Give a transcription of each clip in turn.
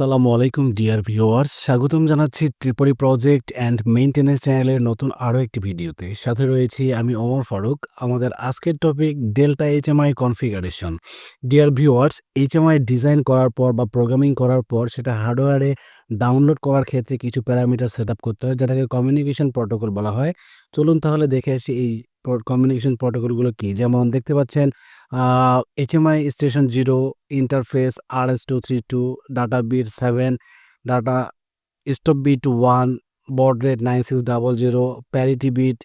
আসসালামু আলাইকুম, dear viewers. স্বাগতম জানাচ্ছি ত্রিপুরি প্রজেক্ট অ্যান্ড মেইনটেনেন্স চ্যানেলের নতুন আরও একটি ভিডিওতে। সাথে রয়েছি আমি ওমর ফারুক, আমাদের আজকের topic Delta HMI configuration. Dear viewers, HMI design করার পর বা প্রোগ্রামিং করার পর সেটা হার্ডওয়্যারে ডাউনলোড করার ক্ষেত্রে কিছু প্যারামিটার সেট করতে হয়, যেটাকে কমিউনিকেশন প্রোটোকল বলা হয়। চলুন তাহলে দেখে আসি এই কমিউনিকেশন প্রোটোকলগুলো কী? যেমন দেখতে পাচ্ছেন HMI station zero interface R S two three two data bit seven data stop bit one baud rate nine six double zero parity bit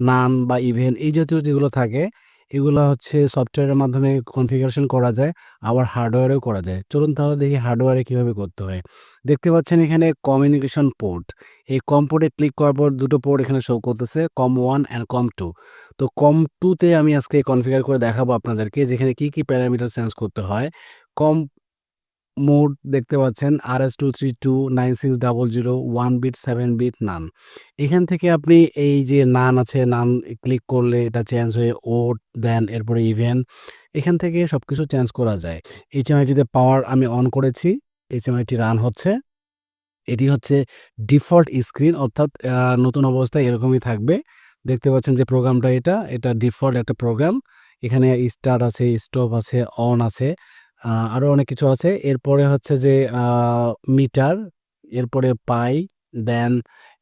none বা ইভেন এই জাতীয় যেগুলো থাকে এগুলো হচ্ছে সফটওয়্যারের মাধ্যমে কনফিগারেশন করা যায়, আবার হার্ডওয়্যারেও করা যায়। চলুন তাহলে দেখি হার্ডওয়্যারে কীভাবে করতে হয়। দেখতে পাচ্ছেন এখানে কমিউনিকেশন পোর্ট এই কম পোর্টে ক্লিক করার পর দুটো পোর্ট এখানে শো করতেছে COM one and COM two তো কম টুতে আমি আজকে কনফিগার করে দেখাবো আপনাদেরকে, যেখানে কি কি প্যারামিটার চেঞ্জ করতে হয়। কম মোড দেখতে পাচ্ছেন R S two three two nine six double zero one bit seven bit none এখান থেকে আপনি এই যে নান আছে নান ক্লিক করলে এটা চেঞ্জ হয়ে ওট দেন এরপরে ইভেন এখান থেকে সব কিছু চেঞ্জ করা যায়। এইচএমআইটিতে পাওয়ার আমি অন করেছি এইচএমআইটি রান হচ্ছে। এটি হচ্ছে ডিফল্ট স্ক্রিন অর্থাৎ নতুন অবস্থায় এরকমই থাকবে। দেখতে পাচ্ছেন যে প্রোগ্রামটা এটা এটা ডিফল্ট একটা প্রোগ্রাম এখানে স্টার্ট আছে স্টপ আছে অন আছে। আরও অনেক কিছু আছে। এরপরে হচ্ছে যে মিটার, এরপরে পাই, দেন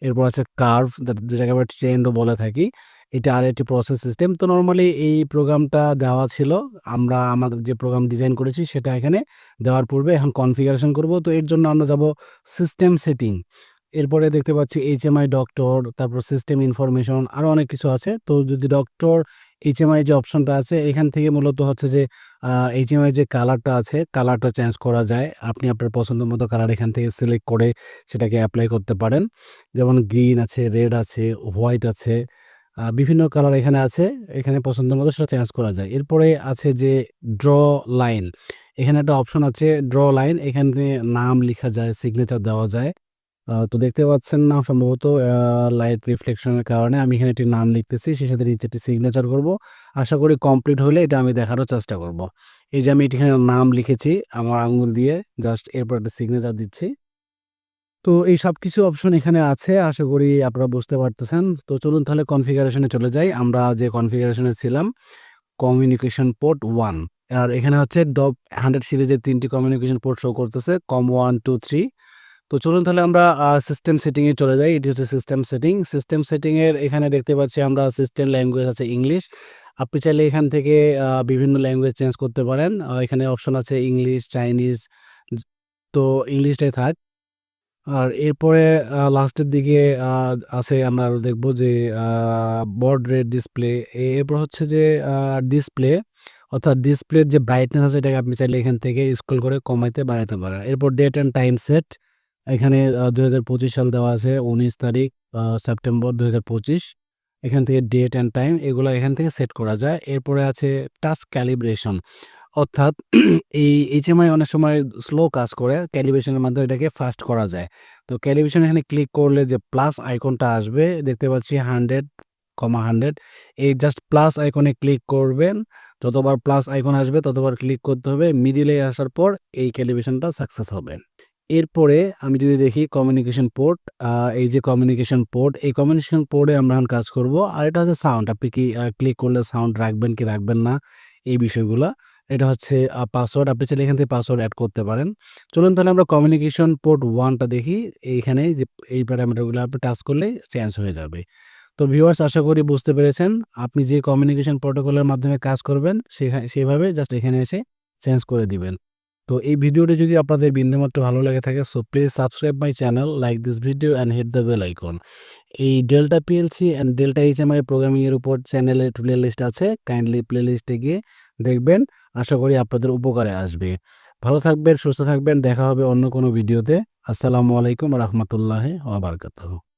এরপর আছে কার্ভ যেটাকে আমরা ট্রেন্ডও বলে থাকি। এটা আর একটি প্রসেস সিস্টেম। তো নর্মালি এই প্রোগ্রামটা দেওয়া ছিল। আমরা আমাদের যে প্রোগ্রাম ডিজাইন করেছি সেটা এখানে দেওয়ার পূর্বে এখন কনফিগারেশন করব। তো এর জন্য আমরা যাব সিস্টেম সেটিং। এরপরে দেখতে পাচ্ছি এইচএমআই ডক্টর, তারপর সিস্টেম ইনফরমেশন আরও অনেক কিছু আছে। তো যদি ডক্টর এইচএমআই যে অপশনটা আছে, এখান থেকে মূলত হচ্ছে যে এইচএমআই যে কালারটা আছে, কালারটা চেঞ্জ করা যায়। আপনি আপনার পছন্দ মতো কালার এখান থেকে সিলেক্ট করে সেটাকে অ্যাপ্লাই করতে পারেন। যেমন গ্রিন আছে, রেড আছে, হোয়াইট আছে বিভিন্ন কালার এখানে আছে, এখানে পছন্দ মতো সেটা চেঞ্জ করা যায়। এরপরে আছে যে ড্র লাইন, এখানে একটা অপশন আছে ড্র লাইন, এখানে নাম লেখা যায়, সিগনেচার দেওয়া যায়। তো দেখতে পাচ্ছেন না, সম্ভবত লাইট রিফ্লেকশনের কারণে আমি এখানে একটি নাম লিখতেছি, সেই সাথে নিচে একটি সিগনেচার করব। আশা করি কমপ্লিট হলে এটা আমি দেখারও চেষ্টা করব। এই যে আমি এখানে নাম লিখেছি, আমার আঙুল দিয়ে জাস্ট এরপর একটা সিগনেচার দিচ্ছি। তো এই সব কিছু অপশন এখানে আছে, আশা করি আপনারা বুঝতে পারতেছেন। তো চলুন তাহলে কনফিগারেশনে চলে যাই। আমরা যে কনফিগারেশনে ছিলাম কমিউনিকেশন পোর্ট ওয়ান আর এখানে হচ্ছে ডব হান্ড্রেড সিরিজের তিনটি কমিউনিকেশন পোর্ট শো করতেছে কম ওয়ান টু থ্রি তো চলুন তাহলে আমরা সিস্টেম সেটিংয়ে চলে যাই। এটি হচ্ছে সিস্টেম সেটিং সিস্টেম সেটিংয়ের এখানে দেখতে পাচ্ছি আমরা সিস্টেম ল্যাঙ্গুয়েজ আছে ইংলিশ আপনি চাইলে এখান থেকে বিভিন্ন ল্যাঙ্গুয়েজ চেঞ্জ করতে পারেন। এখানে অপশন আছে ইংলিশ চাইনিজ তো ইংলিশটাই থাক। আর এরপরে লাস্টের দিকে আছে আমরা আরও দেখব যে বর্ড রেট ডিসপ্লে এরপর হচ্ছে যে ডিসপ্লে অর্থাৎ ডিসপ্লের যে ব্রাইটনেস আছে, এটাকে আপনি চাইলে এখান থেকে স্ক্রল করে কমাইতে বাড়াতে পারেন। এরপর ডেট অ্যান্ড টাইম সেট এখানে দুই হাজার পঁচিশ সাল দেওয়া আছে, উনিশ তারিখ সেপ্টেম্বর দুই হাজার পঁচিশ। এখান থেকে ডেট অ্যান্ড টাইম এগুলো এখান থেকে সেট করা যায়। এরপরে আছে টাচ ক্যালিব্রেশন অর্থাৎ এই এইচএমআই অনেক সময় স্লো কাজ করে ক্যালিব্রেশনের মাধ্যমে এটাকে ফাস্ট করা যায়। তো ক্যালিব্রেশন এখানে ক্লিক করলে যে প্লাস আইকনটা আসবে, দেখতে পাচ্ছি হান্ড্রেড কমা হান্ড্রেড এই জাস্ট প্লাস আইকনে ক্লিক করবেন, যতবার প্লাস আইকন আসবে, ততবার ক্লিক করতে হবে। মিডিলে আসার পর এই ক্যালিব্রেশনটা সাকসেস হবে। এরপরে আমি যদি দেখি কমিউনিকেশন পোর্ট এই যে কমিউনিকেশন পোর্ট এই কমিউনিকেশন পোর্টে আমরা এখন কাজ করব। আর এটা হচ্ছে সাউন্ড আপনি কি ক্লিক করলে সাউন্ড রাখবেন কি রাখবেন না, এই বিষয়গুলো। এটা হচ্ছে পাসওয়ার্ড আপনি চাইলে এখান থেকে পাসওয়ার্ড অ্যাড করতে পারেন। চলুন তাহলে আমরা কমিউনিকেশন পোর্ট ওয়ানটা দেখি। এইখানে যে, এই প্যারামিটারগুলো আপনি টাচ করলে চেঞ্জ হয়ে যাবে। তো ভিউয়ার্স আশা করি বুঝতে পেরেছেন, আপনি যে কমিউনিকেশন প্রোটোকলের মাধ্যমে কাজ করবেন সেভাবে জাস্ট এখানে এসে চেঞ্জ করে দিবেন। তো এই ভিডিওটি যদি আপনাদের বিন্দুমাত্র ভালো লাগে থাকে so please subscribe my channel like this video and hit the bell icon এই Delta PLC and Delta HMI প্রোগ্রামিংয়ের উপর চ্যানেলে প্লে লিস্ট আছে কাইন্ডলি প্লে লিস্টে গিয়ে দেখবেন, আশা করি আপনাদের উপকারে আসবে। ভালো থাকবেন, সুস্থ থাকবেন, দেখা হবে অন্য কোনো ভিডিওতে। আসসালামু আলাইকুম রহমতুল্লাহ ওবরকাতহ